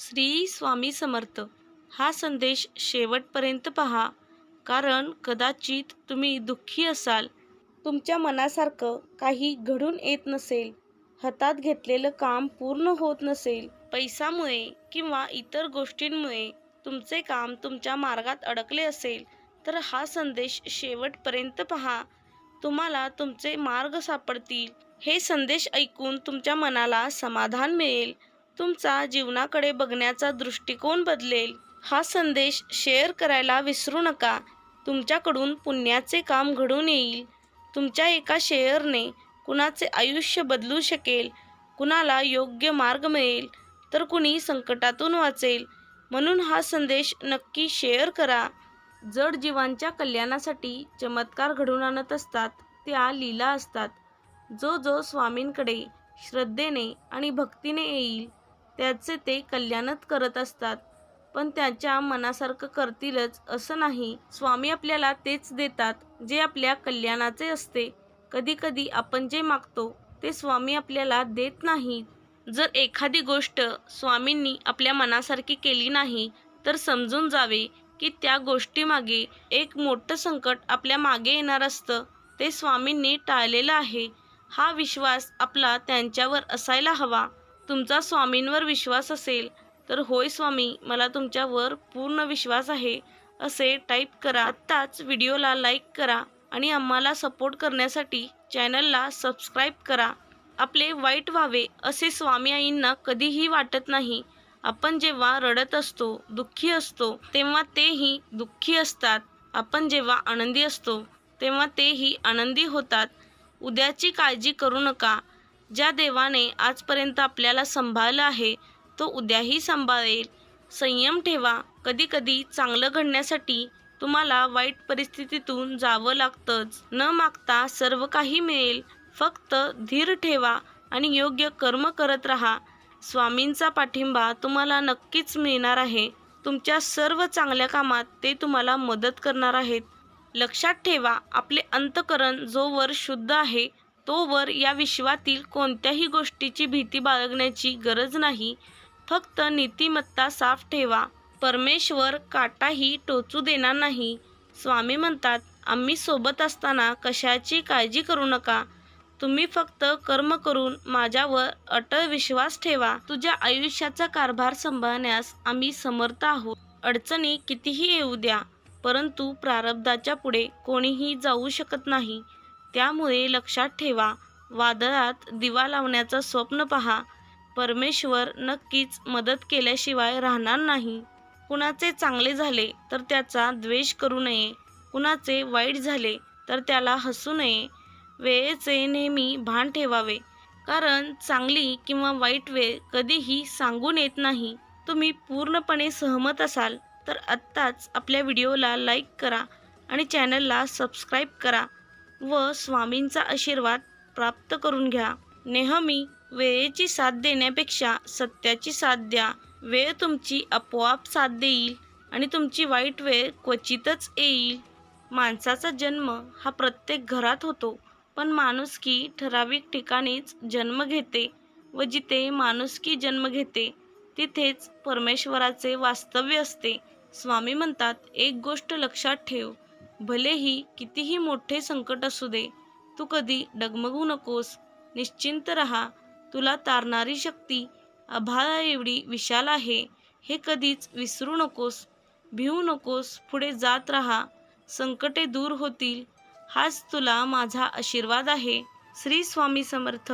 श्री स्वामी समर्थ. हा संदेश शेवटपर्यंत पहा कारण कदाचित तुम्ही दुःखी असाल. तुमच्या मनासारखं काही घडून येत नसेल. हातात घेतलेलं काम पूर्ण होत नसेल. पैसामुळे किंवा इतर गोष्टींमुळे तुमचे काम तुमच्या मार्गात अडकले असेल तर हा संदेश शेवटपर्यंत पहा. तुम्हाला तुमचे मार्ग सापडतील. हे संदेश ऐकून तुमच्या मनाला समाधान मिळेल. तुमचा जीवनाकडे बघण्याचा दृष्टिकोन बदलेल. हा संदेश शेअर करायला विसरू नका. तुमच्याकडून पुण्याचे काम घडून येईल. तुमच्या एका शेअरने कुणाचे आयुष्य बदलू शकेल कुणाला योग्य मार्ग मिळेल तर कुणी संकटातून वाचेल. म्हणून हा संदेश नक्की शेअर करा. जड जीवांच्या कल्याणासाठी चमत्कार घडून आणत असतात त्या लीला असतात. जो जो स्वामींकडे श्रद्धेने आणि भक्तीने येईल त्याचे ते कल्याणच करत असतात. पण त्याच्या मनासारखं करतीलच असं नाही. स्वामी आपल्याला तेच देतात जे आपल्या कल्याणाचे असते. कधीकधी आपण जे मागतो ते स्वामी आपल्याला देत नाहीत जर एखादी गोष्ट स्वामींनी आपल्या मनासारखी केली नाही तर समजून जावे की त्या गोष्टीमागे एक मोठं संकट आपल्या मागे येणार असतं. ते स्वामींनी टाळलेलं आहे. हा विश्वास आपला त्यांच्यावर असायला हवा. तुमचा स्वामींवर विश्वास असेल तर होय स्वामी मला तुमच्यावर पूर्ण विश्वास आहे असे टाईप करा. आत्ताच व्हिडिओला लाईक करा आणि आम्हाला सपोर्ट करण्यासाठी चॅनलला सबस्क्राईब करा. आपले वाईट व्हावे असे स्वामी आईंना कधीही वाटत नाही. आपण जेव्हा रडत असतो दुःखी असतो तेव्हा तेही दुःखी असतात. आपण जेव्हा आनंदी असतो तेव्हा तेही आनंदी होतात. उद्याची काळजी करू नका. ज्या देवाने आजपर्यंत आपल्याला सांभाळलं आहे तो उद्याही सांभाळेल. संयम ठेवा. कधीकधी चांगलं घडण्यासाठी तुम्हाला वाईट परिस्थितीतून जावं लागतंच. न मागता सर्व काही मिळेल. फक्त धीर ठेवा आणि योग्य कर्म करत राहा. स्वामींचा पाठिंबा तुम्हाला नक्कीच मिळणार आहे. तुमच्या सर्व चांगल्या कामात ते तुम्हाला मदत करणार आहेत. लक्षात ठेवा आपले अंतकरण जोवर शुद्ध आहे तोवर या विश्वातील कोणत्याही गोष्टीची भीती बाळगण्याची गरज नाही. फक्त नीतिमत्ता साफ ठेवा. परमेश्वर काटाही टोचू देणार नाही. स्वामी म्हणतात आम्ही सोबत असताना कशाची काळजी करू नका. तुम्ही फक्त कर्म करून माझ्यावर अटळ विश्वास ठेवा. तुझ्या आयुष्याचा कारभार सांभाळण्यास आम्ही समर्थ आहोत. अडचणी कितीही येऊ द्या परंतु प्रारब्धाच्या पुढे कोणीही जाऊ शकत नाही. त्यामुळे लक्षात ठेवा वादळात दिवा लावण्याचं स्वप्न पहा. परमेश्वर नक्कीच मदत केल्याशिवाय राहणार नाही. कुणाचे चांगले झाले तर त्याचा द्वेष करू नये. कुणाचे वाईट झाले तर त्याला हसू नये. वेळेचे नेहमी भान ठेवावे. कारण चांगली किंवा वाईट वेळ कधीही सांगून येत नाही. तुम्ही पूर्णपणे सहमत असाल तर आत्ताच आपल्या व्हिडिओला लाईक करा आणि चॅनलला सबस्क्राईब करा. व स्वामींचा आशीर्वाद प्राप्त करून घ्या. नेहमी वेळेची साथ देण्यापेक्षा सत्याची साथ द्या. वेळ तुमची आपोआप साथ देईल आणि तुमची वाईट वेळ क्वचितच येईल. माणसाचा जन्म हा प्रत्येक घरात होतो पण माणुसकी ठराविक ठिकाणीच जन्म घेते व जिथे माणुसकी जन्म घेते तिथेच परमेश्वराचे वास्तव्य असते. स्वामी म्हणतात एक गोष्ट लक्षात ठेव भलेही कितीही मोठे संकट असू दे तू कधी डगमगू नकोस. निश्चिंत रहा तुला तारणारी शक्ती आभाळा एवढी विशाल आहे हे कधीच विसरू नकोस. भिवू नकोस पुढे जात राहा संकटे दूर होतील. हाच तुला माझा आशीर्वाद आहे. श्री स्वामी समर्थ.